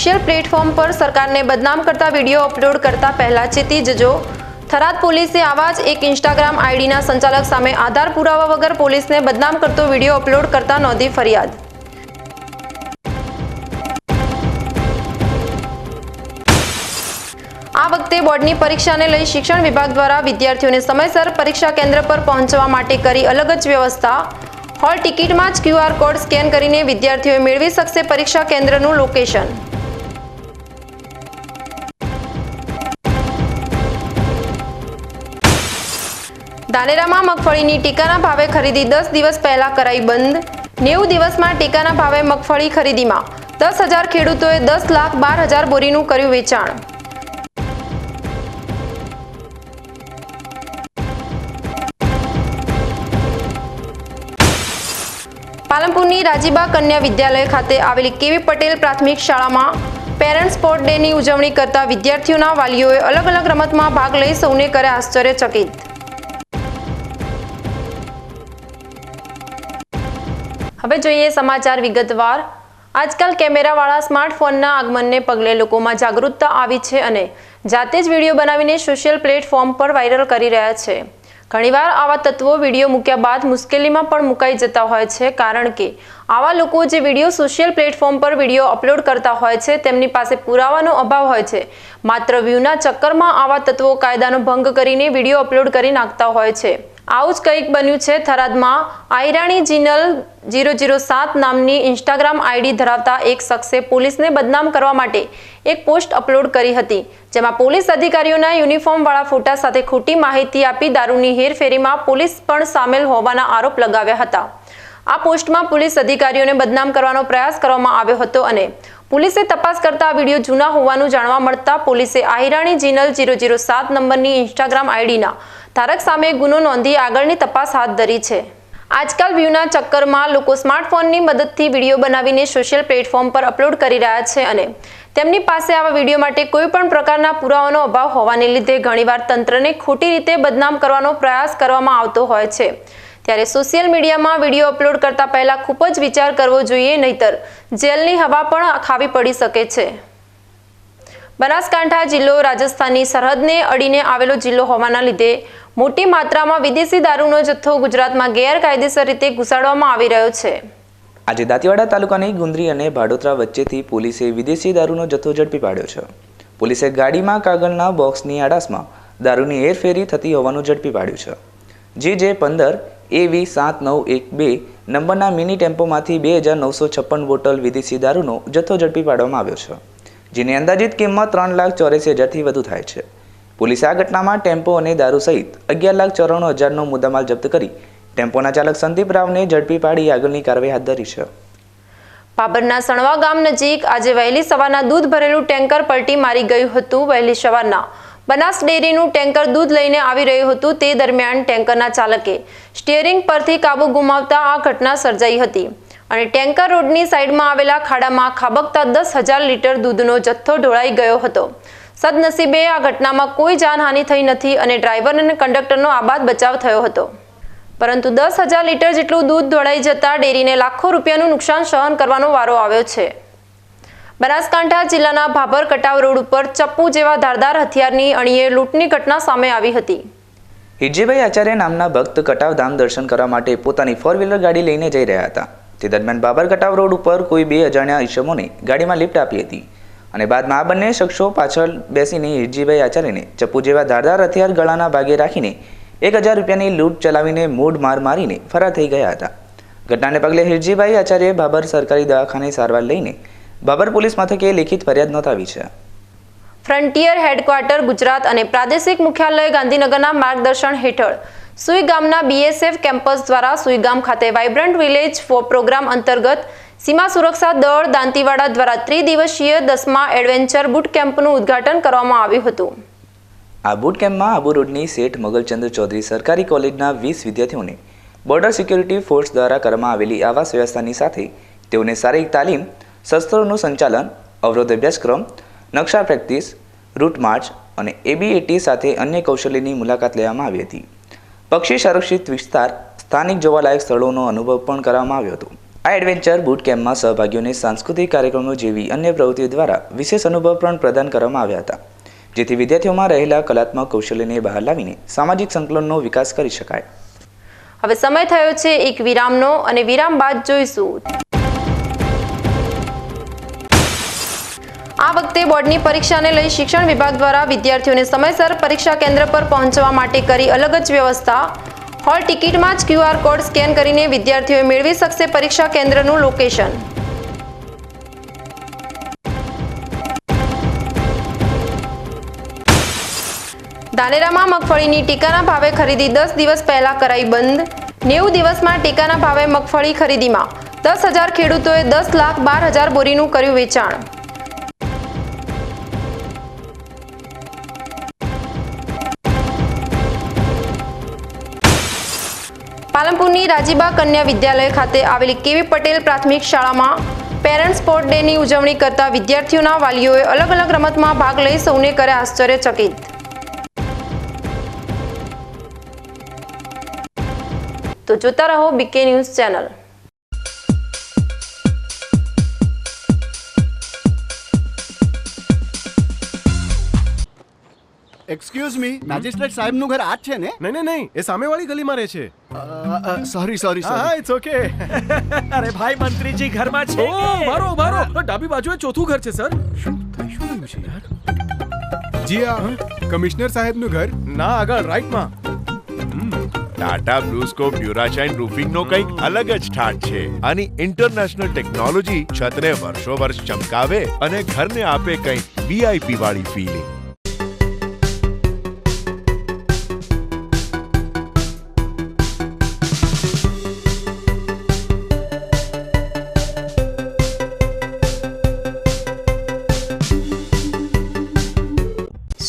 Social platform પર સરકારને બદનામ કરતા વીડિયો અપલોડ કરતા પહેલા ચેતી જજો. થરાદ પોલીસે આવા જ એક ઇન્સ્ટાગ્રામ આઈડીના સંચાલક સામે આધાર પુરાવા વગર પોલીસને બદનામ કરતો વીડિયો અપલોડ કરતા નોંધી ફરિયાદ. આ વખતે બોર્ડની પરીક્ષાને લઈ શિક્ષણ વિભાગ દ્વારા વિદ્યાર્થીઓને સમયસર પરીક્ષા કેન્દ્ર પર પહોંચવા માટે કરી અલગ જ વ્યવસ્થા. હોલ ટિકિટમાં જ ક્યુઆર કોડ સ્કેન કરીને વિદ્યાર્થીઓ મેળવી શકશે પરીક્ષા કેન્દ્રનું લોકેશન. ધાનેરામાં મગફળીની ટેકાના ભાવે ખરીદી દસ દિવસ પહેલા કરાઈ બંધ. નેવું દિવસમાં ટેકાના ભાવે મગફળી ખરીદીમાં. દસ હજાર ખેડૂતોએ દસ લાખ બાર હજાર બોરીનું કર્યું વેચાણ. પાલનપુરની રાજીબા કન્યા વિદ્યાલય ખાતે આવેલી કેવી પટેલ પ્રાથમિક શાળામાં પેરેન્ટ્સ સ્પોર્ટ ડેની ઉજવણી કરતા વિદ્યાર્થીઓના વાલીઓએ અલગ અલગ રમતમાં ભાગ લઈ સૌને કરે આશ્ચર્યચકિત. હવે જોઈએ સમાચાર વિગતવાર. આજકાલ કેમેરાવાળા સ્માર્ટફોનના આગમનને પગલે લોકોમાં જાગૃતતા આવી છે અને જાતે જ વીડિયો બનાવીને સોશિયલ પ્લેટફોર્મ પર વાયરલ કરી રહ્યા છે. ઘણીવાર આવા તત્વો વીડિયો મૂક્યા બાદ મુશ્કેલીમાં પણ મુકાઈ જતા હોય છે, કારણ કે આવા લોકો જે વીડિયો સોશિયલ પ્લેટફોર્મ પર વીડિયો અપલોડ કરતા હોય છે, તેમની પાસે પુરાવાનો અભાવ હોય છે. માત્ર વ્યૂના ચક્કરમાં આવા તત્વો કાયદાનો ભંગ કરીને વીડિયો અપલોડ કરી નાખતા હોય છે. આવું જ કંઈક બન્યું છે થરાદમાં. આયરાણી જીનલ જીરો જીરો સાત નામની ઇન્સ્ટાગ્રામ આઈડી ધરાવતા એક શખ્સે પોલીસને બદનામ કરવા માટે એક પોસ્ટ અપલોડ કરી હતી, જેમાં પોલીસ અધિકારીઓના યુનિફોર્મવાળા ફોટા સાથે ખોટી માહિતી આપી દારૂની હેરફેરીમાં પોલીસ પણ સામેલ હોવાના આરોપ લગાવ્યા હતા. આ પોસ્ટમાં પોલીસ અધિકારીઓને બદનામ કરવાનો પ્રયાસ કરવામાં આવ્યો હતો અને પોલીસે તપાસ કરતા આ વીડિયો જૂના હોવાનું જાણવા મળતા પોલીસે આહિરાણી જીનલ જીરો જીરો સાત નંબરની ઇન્સ્ટાગ્રામ આઈડીના ધારક સામે ગુનો નોંધી આગળની તપાસ હાથ ધરી છે. આજકાલ વ્યૂના ચક્કરમાં લોકો સ્માર્ટફોનની મદદથી વીડિયો બનાવીને સોશિયલ પ્લેટફોર્મ પર અપલોડ કરી રહ્યા છે અને તેમની પાસે આવા વીડિયો માટે કોઈ પણ પ્રકારના પુરાવાનો અભાવ હોવાને લીધે ઘણીવાર તંત્રને ખોટી રીતે બદનામ કરવાનો પ્રયાસ કરવામાં આવતો હોય છે. ત્યારે સોશિયલ મીડિયામાં વીડિયો અપલોડ કરતા પહેલા ખૂબ જ વિચાર કરવો જોઈએ નહીતર જેલની હવા પણ ખાવી પડી શકે છે. બનાસકાંઠા જિલ્લો રાજસ્થાનની સરહદને અડીને આવેલો જિલ્લો હોવાના લીધે મોટી માત્રામાં વિદેશી દારૂનો જથ્થો ગુજરાતમાં ગેરકાયદેસર રીતે ઘુસાડવામાં આવી રહ્યો છે. આજે દાંતીવાડા તાલુકાની ગુંદરી અને ભાડોતરા વચ્ચેથી પોલીસે વિદેશી દારૂનો જથ્થો ઝડપી પાડ્યો છે. પોલીસે ગાડીમાં કાગળના બોક્સની આડાશમાં દારૂની હેરફેરી થતી હોવાનું ઝડપી પાડ્યું છે. જે જે પંદર એવી સાત નવ એક બે નંબરના મિની ટેમ્પોમાંથી બે હજાર નવસો છપ્પન બોટલ વિદેશી દારૂનો જથ્થો ઝડપી પાડવામાં આવ્યો છે, જેની અંદાજિત કિંમત ત્રણ લાખ ચોરીસી હજારથી વધુ થાય છે. પોલીસે આ ઘટનામાં ટેમ્પો અને દારૂ સહિત અગિયાર લાખ ચોરાણું હજારનો મુદ્દામાલ જપ્ત કરી ટેમ્પોના ચાલક સંદીપ રાવને ઝડપી પાડી આગળની કાર્યવાહી હાથ ધરી છે. પાબરના સણવા ગામ નજીક આજે વહેલી સવારના દૂધ ભરેલું ટેન્કર પલટી મારી ગયું હતું. વહેલી સવારના બનાસ ડેરીનું ટેન્કર દૂધ લઈને આવી રહ્યું હતું, તે દરમિયાન ટેન્કરના ચાલકે સ્ટીયરિંગ પરથી કાબુ ગુમાવતા આ ઘટના સર્જાઈ હતી. અને ટેન્કર રોડની સાઈડમાં આવેલા ખાડામાં ખાબકતા દસ હજાર લીટર દૂધનો જથ્થો ઢોળાઈ ગયો હતો. સદનસીબે આ ઘટનામાં કોઈ જાનહાનિ થઈ નથી અને ડ્રાઈવર અને કંડક્ટરનો આબાદ બચાવ થયો હતો. પરંતુ દસ હજાર લીટર જેટલું દૂધ ઢોળાઈ જતા ડેરીને લાખો રૂપિયાનું નુકસાન સહન કરવાનો વારો આવ્યો છે. બનાસકાંઠા જિલ્લાના ભાભર કટાવ રોડ ઉપર ચપ્પુ જેવા ધારદાર હથિયારની અણીએ લૂંટની ઘટના સામે આવી હતી. હિરજીભાઈ આચાર્ય નામના ભક્ત કટાવ ધામ દર્શન કરવા માટે પોતાની ફોર વ્હીલર ગાડી લઈને જઈ રહ્યા હતા. તે દરમિયાન બાબર કટાવ રોડ ઉપર કોઈ બે અજાણ્યા ઈસમોને ગાડીમાં લિફ્ટ આપી હતી અને બાદમાં આ બંને શખ્સો પાછળ બેસીને હિરજીભાઈ આચાર્યને ચપ્પુ જેવા ધારદાર હથિયાર ગળાના ભાગે રાખીને એક હજાર રૂપિયાની લૂંટ ચલાવીને મૂઢ માર મારીને ફરાર થઈ ગયા હતા. ઘટનાને પગલે હિરજીભાઈ આચાર્ય બાબર સરકારી દવાખાને સારવાર લઈને બાબર પોલીસ મથકે લેખિત ફરિયાદ નોંધાવી છે. ફ્રન્ટિયર હેડક્વાર્ટર ગુજરાત અને પ્રાદેશિક મુખ્યાલય ગાંધીનગરના માર્ગદર્શન હેઠળ સુઈ ગામના બીએસએફ કેમ્પસ દ્વારા સુઈ ગામ ખાતે વાઇબ્રન્ટ વિલેજ ફોર પ્રોગ્રામ અંતર્ગત સીમા સુરક્ષા દળ દાંતીવાડા દ્વારા ત્રિદિવસીય દસમા એડવેન્ચર બુટ કેમ્પનું ઉદ્ઘાટન કરવામાં આવ્યું હતું. આ બુટ કેમ્પમાં આબુ રોડની શેઠ મગલચંદ્ર ચૌધરી સરકારી કોલેજના વીસ વિદ્યાર્થીઓને બોર્ડર સિક્યુરિટી ફોર્સ દ્વારા કરવામાં આવેલી આવાસ વ્યવસ્થાની સાથે તેઓને શારીરિક તાલીમ શસ્ત્રોનું સંચાલન, અવરોધ અભ્યાસક્રમ, નકશા પ્રેક્ટિસ, રૂટ માર્ચ અને એબીએટી સાથે અન્ય કૌશલ્યની મુલાકાત લેવામાં આવી હતી. પક્ષી સંરક્ષિત વિસ્તાર, સ્થાનિક જોવાલાયક સ્થળોનો અનુભવ પણ કરવામાં આવ્યો હતો. આ એડવેન્ચર બુટ કેમ્પમાં સહભાગીઓને સાંસ્કૃતિક કાર્યક્રમો જેવી અન્ય પ્રવૃત્તિઓ દ્વારા વિશેષ અનુભવ પણ પ્રદાન કરવામાં આવ્યા હતા. જેથી વિદ્યાર્થીઓમાં રહેલા કલાત્મક કૌશલ્યને બહાર લાવીને સામાજિક સંકલનનો વિકાસ કરી શકાય. હવે સમય થયો છે એક વિરામનો અને વિરામ બાદ જોઈશું. આ વખતે બોર્ડની પરીક્ષાને લઈ શિક્ષણ વિભાગ દ્વારા વિદ્યાર્થીઓને સમયસર પરીક્ષા કેન્દ્ર પર પહોંચવા માટે કરી અલગ જ વ્યવસ્થા. હોલ ટિકિટમાં જ ક્યુઆર કોડ સ્કેન કરીને વિદ્યાર્થીઓએ મેળવી શકશે પરીક્ષા કેન્દ્રનું લોકેશન. ધાનેરામાં મગફળીની ટેકાના ભાવે ખરીદી દસ દિવસ પહેલા કરાઈ બંધ. નેવું દિવસમાં ટેકાના ભાવે મગફળી ખરીદીમાં. દસ હજાર ખેડૂતોએ દસ લાખ બાર હજાર બોરીનું કર્યું વેચાણ. પાલનપુરની રાજીબા કન્યા વિદ્યાલય ખાતે આવેલી કેવી પટેલ પ્રાથમિક શાળામાં પેરેન્ટ્સ સ્પોર્ટ ડેની ઉજવણી કરતા વિદ્યાર્થીઓના વાલીઓએ અલગ અલગ રમતમાં ભાગ લઈ સૌને કર્યા આશ્ચર્યચકિત. તો જોતા રહો BK news channel excuse me magistrate સાહેબનું ઘર આ જ છે ને? નહીં નહીં નહીં એ સામેવાળી ગલીમાં રહે છે. સોરી સોરી હા ઇટ્સ ઓકે અરે ભાઈ મંત્રીજી ઘરમાં છે. ઓ મારો મારો. ડાબી બાજુએ ચોથું ઘર છે સર. શું થઈ શું રહ્યું છે યાર? જી હા કમિશનર સાહેબનું ઘર. ના આગળ રાઈટમાં ટાટા બ્લુસ્કોપ ડ્યુરાશાઇન રૂફિંગ નો કંઈક અલગ જ ઠાટ છે. આની ઇન્ટરનેશનલ ટેકનોલોજી છતને વર્ષો વર્ષ ચમકાવે અને ઘરને આપે કંઈક વીઆઈપી વાળી ફીલિંગ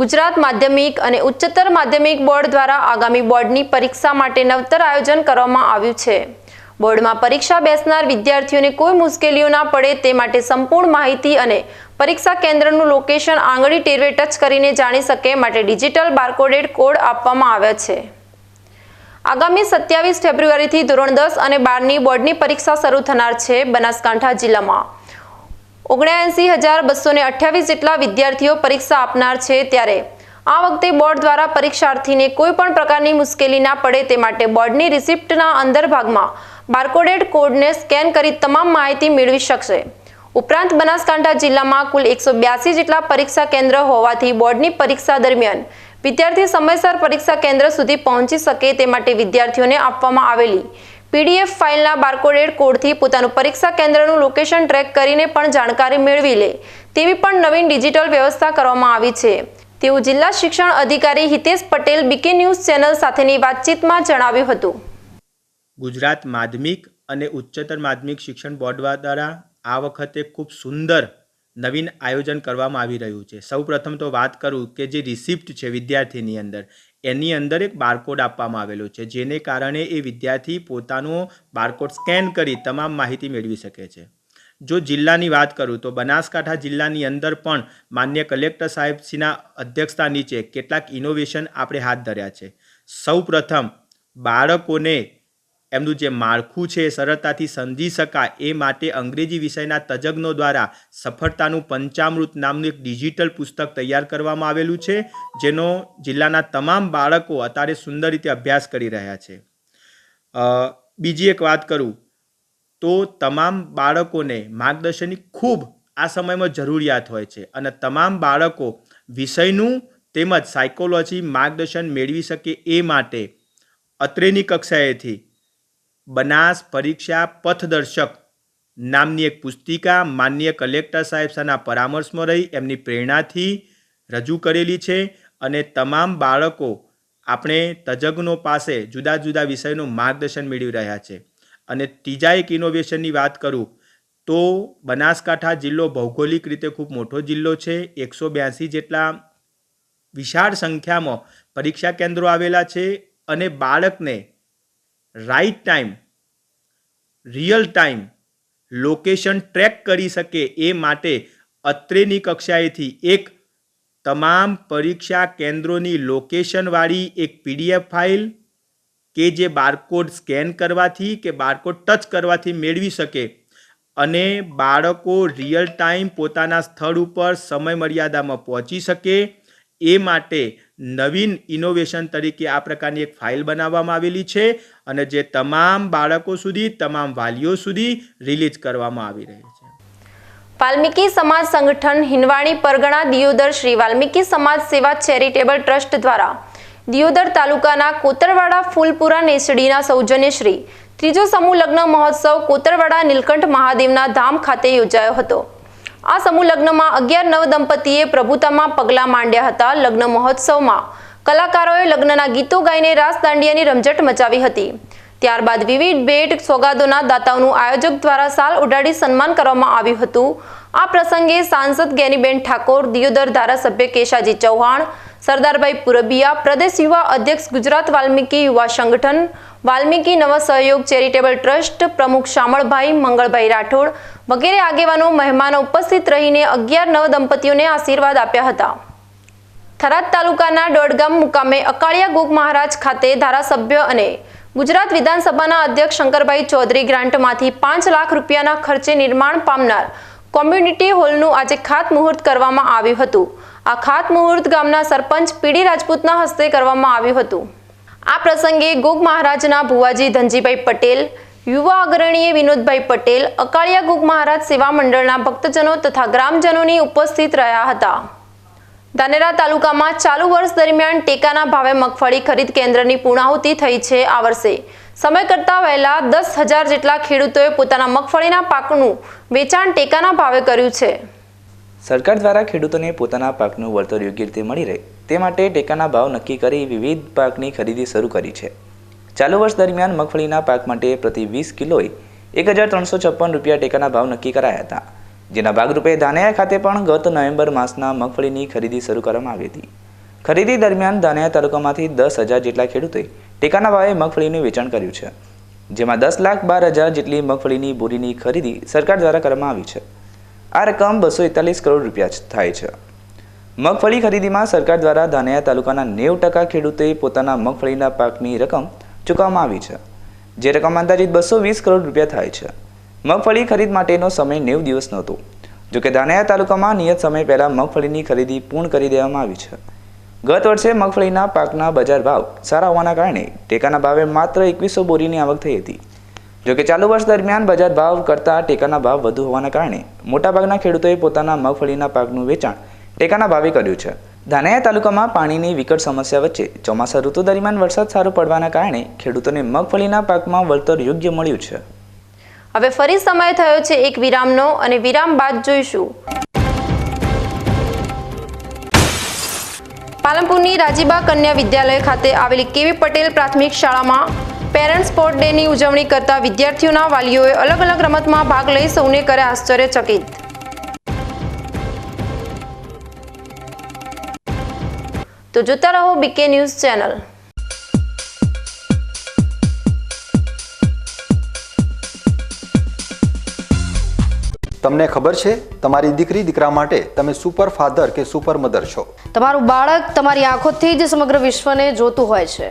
ગુજરાત માધ્યમિક અને ઉચ્ચતર માધ્યમિક બોર્ડ દ્વારા આગામી બોર્ડની પરીક્ષા માટે નવતર આયોજન કરવામાં આવ્યું છે. બોર્ડમાં પરીક્ષા બેસનાર વિદ્યાર્થીઓને કોઈ મુશ્કેલીઓ ના પડે તે માટે સંપૂર્ણ માહિતી અને પરીક્ષા કેન્દ્રનું લોકેશન આંગળી ટેરવે ટચ કરીને જાણી શકે માટે ડિજિટલ બારકોડેડ કોડ આપવામાં આવ્યા છે. આગામી સત્યાવીસ ફેબ્રુઆરીથી ધોરણ દસ અને બારની બોર્ડની પરીક્ષા શરૂ થનાર છે બનાસકાંઠા જિલ્લામાં. ઓગણ્યાએંસી હજાર બસો ને અઠ્યાવીસ જેટલા વિદ્યાર્થીઓ પરીક્ષા આપનાર છે ત્યારે આ વખતે બોર્ડ દ્વારા પરીક્ષાર્થીને કોઈ પણ પ્રકારની મુશ્કેલી ના પડે તે માટે બોર્ડની રિસિપ્ટના અંદર ભાગમાં બારકોડેડ કોડને સ્કેન કરી તમામ માહિતી મેળવી શકશે. ઉપરાંત બનાસકાંઠા જિલ્લામાં કુલ એકસો બ્યાસી જેટલા પરીક્ષા કેન્દ્ર હોવાથી બોર્ડની પરીક્ષા દરમિયાન વિદ્યાર્થી સમયસર પરીક્ષા કેન્દ્ર સુધી પહોંચી શકે તે માટે વિદ્યાર્થીઓને આપવામાં આવેલી પીડીએફ ફાઇલના બારકોડેડ કોડથી પોતાનું પરીક્ષા કેન્દ્રનું લોકેશન ટ્રેક કરીને પણ જાણકારી મેળવી લે. તેવી પણ નવીન ડિજિટલ વ્યવસ્થા કરવામાં આવી છે. તેવું જિલ્લા શિક્ષણ અધિકારી Hitesh Patel BK news channel સાથેની વાતચીતમાં જણાવ્યું હતું. ગુજરાત માધ્યમિક અને ઉચ્ચતર માધ્યમિક શિક્ષણ બોર્ડ દ્વારા આ વખતે ખૂબ સુંદર નવીન આયોજન કરવામાં આવી રહ્યું છે. સૌ પ્રથમ તો વાત કરું કે જે રિસિપ્ટ છે વિદ્યાર્થીની અંદર એની અંદર એક બારકોડ આપવામાં આવેલો છે, જેને કારણે એ વિદ્યાર્થી પોતાનો બારકોડ સ્કેન કરી તમામ માહિતી મેળવી શકે છે. જો જિલ્લાની વાત કરું તો બનાસકાંઠા જિલ્લાની અંદર પણ માન્ય કલેક્ટર સાહેબશ્રીના અધ્યક્ષતા નીચે કેટલાક ઇનોવેશન આપણે હાથ ધર્યા છે. સૌ પ્રથમ બાળકોને એમનું જે માળખું છે, સરળતાથી સમજી શકાય. એ માટે અંગ્રેજી વિષયના તજજ્ઞો દ્વારા સફળતાનું પંચામૃત નામનું એક ડિજિટલ પુસ્તક તૈયાર કરવામાં આવેલું છે, જેનો જિલ્લાના તમામ બાળકો અત્યારે સુંદર રીતે અભ્યાસ કરી રહ્યા છે. બીજી એક વાત કરું, તો તમામ બાળકોને માર્ગદર્શનની ખૂબ આ સમયમાં જરૂરિયાત હોય છે અને તમામ બાળકો વિષયનું તેમજ સાયકોલોજી માર્ગદર્શન મેળવી શકે એ માટે અત્રેની કક્ષાએથી બનાસ પરીક્ષા પથદર્શક નામની એક પુસ્તિકા માન્ય કલેક્ટર સાહેબ સાના પરામર્શમાં રહી, એમની પ્રેરણાથી રજૂ કરેલી છે અને તમામ બાળકો આપણે તજજ્ઞો પાસે જુદા જુદા વિષયનું માર્ગદર્શન મેળવી રહ્યા છે. અને ત્રીજા એક ઇનોવેશનની વાત કરું, તો બનાસકાંઠા જિલ્લો ભૌગોલિક રીતે ખૂબ મોટો જિલ્લો છે. એકસો બ્યાસી જેટલા વિશાળ સંખ્યામાં પરીક્ષા કેન્દ્રો આવેલા છે અને બાળકને right time real time location track કરી શકે એ માટે અત્રેની કક્ષાએથી એક તમામ પરીક્ષા કેન્દ્રોની લોકેશનવાળી એક પીડીએફ ફાઇલ કે જે બારકોડ સ્કેન કરવાથી કે બારકોડ ટચ કરવાથી મેળવી શકે અને બાળકો રિયલ ટાઈમ પોતાના સ્થળ ઉપર સમય મર્યાદામાં પહોંચી શકે એ માટે નવીન ઇનોવેશન તરીકે આ પ્રકારની એક ફાઇલ બનાવવામાં આવેલી છે અને જે તમામ બાળકો સુધી, તમામ વાલીઓ સુધી રિલીઝ કરવામાં આવી રહી છે. વાલ્મીકી સમાજ સંગઠન હિનવાણી પરગણા દિયોદર શ્રી વાલ્મીકી સમાજ સેવા ચેરિટેબલ ટ્રસ્ટ દ્વારા દિયોદર તાલુકાના કોતરવાડા ફૂલપુરા નેસડીના સૌજન્ય શ્રી ત્રીજો સમૂહ લગ્ન મહોત્સવ કોતરવાડા નીલકંઠ મહાદેવના ધામ ખાતે યોજાયો હતો. આ સમૂહ લગ્નમાં અગિયાર નવ દંપતીએ પ્રભુતામાં પગલાં માંડ્યા હતા લગ્ન મહોત્સવમાં. કલાકારોએ લગ્નના ગીતો ગાઈને રાસ દાંડિયાની રમઝટ મચાવી હતી. ત્યારબાદ વિવિધ ભેટ સોગાદોના દાતાઓનું આયોજક દ્વારા સાલ ઉડાડી સન્માન કરવામાં આવ્યું હતું. આ પ્રસંગે સાંસદ ગેનીબેન ઠાકોર, દિયોદર ધારાસભ્ય કેશાજી ચૌહાણ સરદારભાઈ પુરબિયા, પ્રદેશ યુવા અધ્યક્ષ ગુજરાત વાલ્મીકી યુવા સંગઠન, વાલ્મીકી નવ સહયોગ ચેરિટેબલ ટ્રસ્ટ પ્રમુખ શામળભાઈ, મંગળભાઈ રાઠોડ વગેરે આગેવાનો, મહેમાનો ઉપસ્થિત રહીને અગિયાર નવ દંપતીઓને આશીર્વાદ આપ્યા હતા. થરાદ તાલુકાના દોડગામ મુકામે અકાળિયા ગોગ મહારાજ ખાતે ધારાસભ્ય અને ગુજરાત વિધાનસભાના અધ્યક્ષ શંકરભાઈ ચૌધરી ગ્રાન્ટમાંથી પાંચ લાખ રૂપિયાના ખર્ચે નિર્માણ પામનાર કોમ્યુનિટી હોલનું આજે ખાતમુહૂર્ત કરવામાં આવ્યું હતું. આ ખાતમુહૂર્ત ગામના સરપંચ પીડી રાજપૂતના હસ્તે કરવામાં આવ્યું હતું. આ પ્રસંગે ગોગ મહારાજના ભુવાજી ધનજીભાઈ પટેલ, યુવા અગ્રણીએ વિનોદભાઈ પટેલ, અકાળિયા ગોગ મહારાજ સેવા મંડળના ભક્તજનો તથા ગ્રામજનોની ઉપસ્થિત રહ્યા હતા. ધાનેરા તાલુકામાં ચાલુ વર્ષ દરમિયાન ટેકાના ભાવે મગફળી ખરીદ કેન્દ્રની પૂર્ણાહુતિ થઈ છે આ વર્ષે. સમય કરતાં વહેલા દસ હજાર જેટલા ખેડૂતોએ પોતાના મગફળીના પાકનું વેચાણ ટેકાના ભાવે કર્યું છે. સરકાર દ્વારા ખેડૂતોને પોતાના પાકનું વળતર યોગ્ય રીતે મળી રહે તે માટે ટેકાના ભાવ નક્કી કરી વિવિધ પાકની ખરીદી શરૂ કરી છે. ચાલુ વર્ષ દરમિયાન મગફળીના પાક માટે પ્રતિ વીસ કિલોએ એક હજાર ત્રણસો છપ્પન રૂપિયા ટેકાના ભાવ નક્કી કરાયા હતા. જેના ભાગરૂપે ધાનેયા ખાતે પણ ગત નવેમ્બર માસના મગફળીની ખરીદી શરૂ કરવામાં આવી હતી. ખરીદી દરમિયાન ધાનેયા તાલુકામાંથી દસ હજાર જેટલા ખેડૂતોએ ટેકાના ભાવે મગફળીનું વેચાણ કર્યું છે. જેમાં દસ લાખ બાર હજાર જેટલી મગફળીની બોરીની ખરીદી સરકાર દ્વારા કરવામાં આવી છે. આ રકમ બસો એકતાલીસ કરોડ રૂપિયા થાય છે. મગફળી ખરીદીમાં સરકાર દ્વારા ધાનેયા તાલુકાના નેવું ટકા ખેડૂતોએ પોતાના મગફળીના પાકની રકમ ચૂકવવામાં આવી છે. જે રકમ અંદાજિત બસો વીસ કરોડ રૂપિયા થાય છે. મગફળી ખરીદ માટેનો સમય નેવ દિવસનો હતો જોકે ધાનેયા તાલુકામાં નિયત સમય પહેલાં મગફળીની ખરીદી પૂર્ણ કરી દેવામાં આવી છે. ગત વર્ષે મગફળીના પાકના બજાર ભાવ સારા હોવાના કારણે ટેકાના ભાવે માત્ર એકવીસો બોરીની આવક થઈ હતી. જોકે ચાલુ વર્ષ દરમિયાન બજાર ભાવ કરતાં ટેકાના ભાવ વધુ હોવાના કારણે મોટાભાગના ખેડૂતોએ પોતાના મગફળીના પાકનું વેચાણ ટેકાના ભાવે કર્યું છે. ધાનેયા તાલુકામાં પાણીની વિકટ સમસ્યા વચ્ચે ચોમાસા ઋતુ દરમિયાન વરસાદ સારો પડવાના કારણે ખેડૂતોને મગફળીના પાકમાં વળતર યોગ્ય મળ્યું છે. હવે ફરી સમય થયો છે એક વિરામનો અને વિરામ બાદ જોઈશું. પાલનપુરની રાજીબા કન્યા વિદ્યાલય ખાતે આવેલી કેવી પટેલ પ્રાથમિક શાળામાં પેરેન્ટ્સ સ્પોર્ટ ડેની ઉજવણી કરતા વિદ્યાર્થીઓના વાલીઓએ અલગ અલગ રમતમાં ભાગ લઈ સૌને કર્યા આશ્ચર્યચકિત. તો જોતા રહો બીકે ન્યૂઝ ચેનલ. તમને ખબર છે તમારી દીકરી દીકરા માટે તમે સુપર ફાધર કે સુપર મધર છો? તમારું બાળક તમારી આંખોથી જ સમગ્ર વિશ્વને જોતું હોય છે.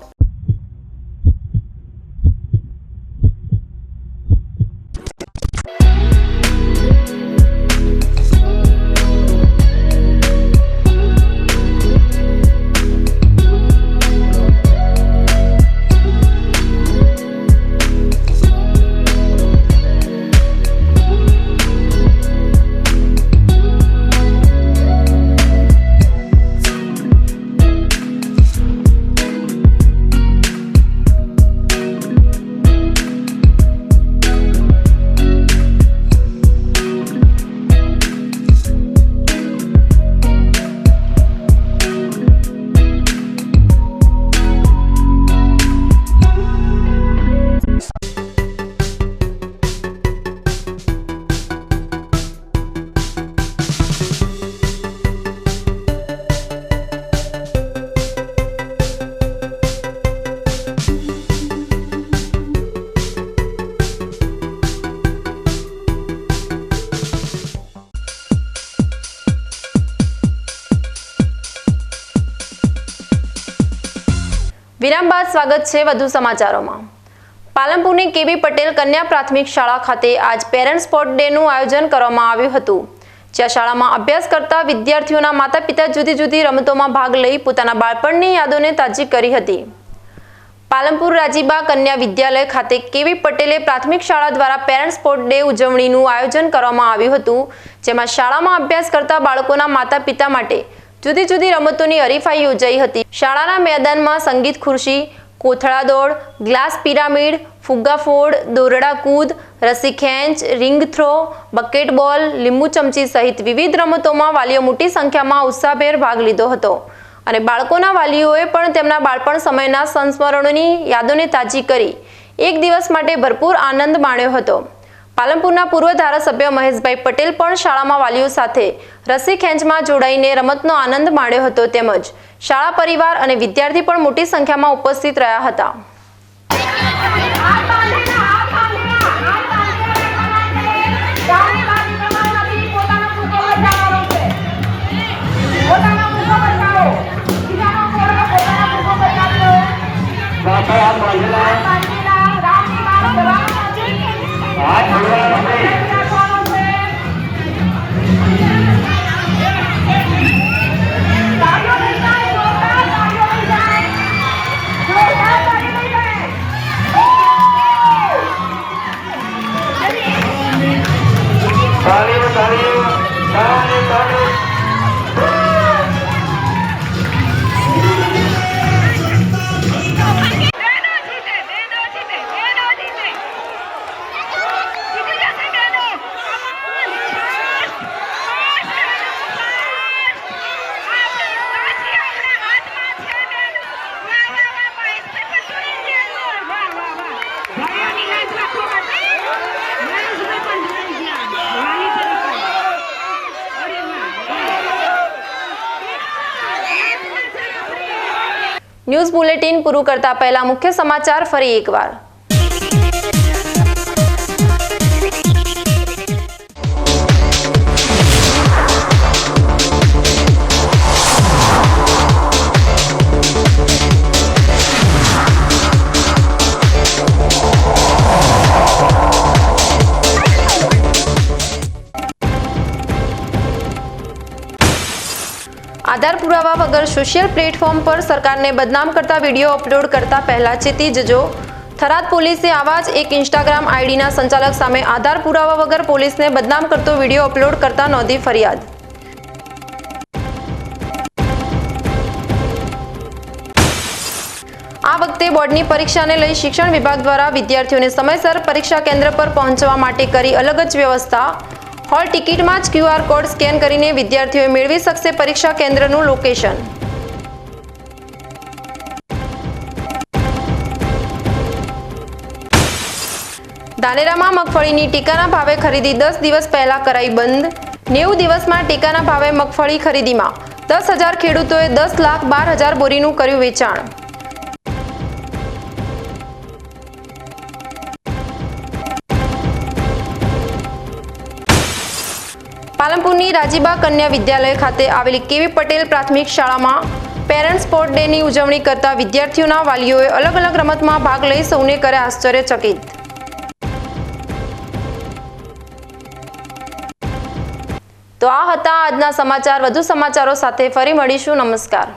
સ્વાગત છે વધુ સમાચારોમાં. પાલનપુરની કેબી પટેલ કન્યા પ્રાથમિક શાળા ખાતે આજ પેરેન્ટ્સ સ્પોર્ટ ડેનું આયોજન કરવામાં આવ્યું હતું. જ્યાં શાળામાં અભ્યાસ કરતા વિદ્યાર્થીઓના માતા પિતા જુદી જુદી રમતોમાં ભાગ લઈ પોતાના બાળપણની યાદોને તાજી કરી હતી. પાલનપુર રાજીબા કન્યા વિદ્યાલય ખાતે કેવી પટેલે પ્રાથમિક શાળા દ્વારા પેરેન્ટ્સ સ્પોર્ટ ડે ઉજવણીનું આયોજન કરવામાં આવ્યું હતું, જેમાં શાળામાં અભ્યાસ કરતા બાળકોના માતા પિતા માટે જુદી જુદી રમતોની હરીફાઈ યોજાઈ હતી. શાળાના મેદાનમાં સંગીત ખુરશી કોથળા દોડ ગ્લાસ પિરામિડ ફુગ્ગા ફોડ દોરડા કૂદ, રસી ખેંચ, રિંગ થ્રો બકેટ બોલ લીંબુ ચમચી સહિત વિવિધ રમતોમાં વાલીઓ મોટી સંખ્યામાં ઉત્સાહભેર ભાગ લીધો હતો. અને બાળકોના વાલીઓએ પણ તેમના બાળપણ સમયના સંસ્મરણોની યાદોને તાજી કરી. એક દિવસ માટે ભરપૂર આનંદ માણ્યો હતો. પાલનપુરના પૂર્વ ધારાસભ્ય મહેશભાઈ પટેલ પણ શાળામાં વાલીઓ સાથે રસી ખેંચમાં જોડાઈને રમતનો આનંદ માણ્યો હતો તેમજ શાળા પરિવાર અને વિદ્યાર્થી પણ મોટી સંખ્યામાં ઉપસ્થિત રહ્યા હતા. ન્યૂઝ બુલેટિન પૂરું કરતા પહેલા મુખ્ય સમાચાર ફરી એકવાર. પુરાવા વગર સોશિયલ પ્લેટફોર્મ પર સરકારને બદનામ કરતા વીડિયો અપલોડ કરતા પહેલા ચેતી જજો. થરાદ પોલીસે આવા જ એક ઇન્સ્ટાગ્રામ આઈડીના સંચાલક સામે આધાર પુરાવા વગર પોલીસને બદનામ કરતો વીડિયો અપલોડ કરતા નોંધી ફરિયાદ. આ વખતે બોર્ડની પરીક્ષાને લઈ શિક્ષણ વિભાગ દ્વારા વિદ્યાર્થીઓને સમયસર પરીક્ષા કેન્દ્ર પર પહોંચવા માટે કરી અલગ જ વ્યવસ્થા. હોલ ટિકિટમાં જ ક્યુઆર કોડ સ્કેન કરીને વિદ્યાર્થીઓએ મેળવી શકશે પરીક્ષા કેન્દ્રનું લોકેશન. ધાનેરામાં મગફળીની ટેકાના ભાવે ખરીદી દસ દિવસ પહેલા કરાઈ બંધ. નેવું દિવસમાં ટેકાના ભાવે મગફળી ખરીદીમાં. દસ હજાર ખેડૂતોએ દસ લાખ બાર હજાર બોરીનું કર્યું વેચાણ. પાલનપુરની રાજીબા કન્યા વિદ્યાલય ખાતે આવેલી કેવી પટેલ પ્રાથમિક શાળામાં પેરેન્ટ સ્પોર્ટ ડેની ઉજવણી કરતા વિદ્યાર્થીઓના વાલીઓએ અલગ અલગ રમતમાં ભાગ લઈ સૌને કરે આશ્ચર્યચકિત. તો આ હતા આજના સમાચાર. વધુ સમાચારો સાથે ફરી મળીશું. નમસ્કાર.